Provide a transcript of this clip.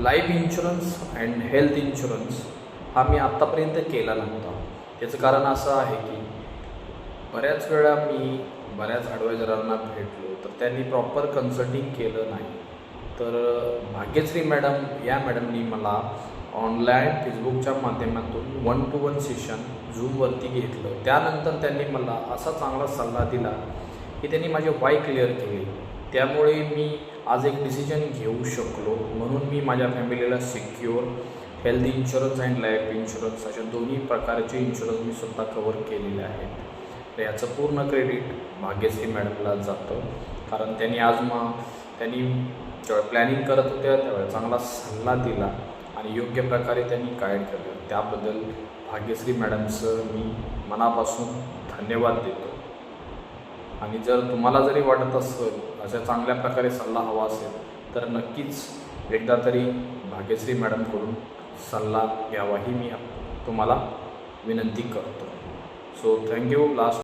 Life insurance and health insurance हा मी आत्तापर्यंत केला नव्हता. याचं कारण असं आहे की बऱ्याच वेळा मी बऱ्याच ॲडवायझरांना भेटलो तर त्यांनी प्रॉपर कन्सल्टिंग केलं नाही. तर भाग्यश्री मॅडम या मॅडमनी मला ऑनलाईन फेसबुकच्या माध्यमातून वन टू वन सेशन झूमवरती घेतलं. त्यानंतर त्यांनी मला असा चांगला सल्ला दिला की त्यांनी माझे वाय क्लिअर केले. त्यामुळे मी आज एक डिसिजन घेऊ शकलो. म्हणून मी माझ्या फॅमिलीला secure health insurance and life insurance अशा दोन्ही प्रकारचे इन्शुरन्स मी स्वतः कवर केलेले आहेत. तर याचं पूर्ण क्रेडिट भाग्यश्री मॅडमला जातं. कारण त्यांनी आज मग त्यांनी जेव्हा प्लॅनिंग करत होत्या त्यावेळेला चांगला सल्ला दिला आणि योग्य प्रकारे त्यांनी गाईड केलं. त्याबद्दल भाग्यश्री मॅडमचं मी मनापासून धन्यवाद देतो. आणि जर तुम्हाला जरी वाटत असेल अशा चांगल्या प्रकारे सल्ला हवा असेल तर नक्कीच एकदा तरी भाग्यश्री मॅडमकडून सल्ला घ्यावा ही मी तुम्हाला विनंती करतो. So thank you last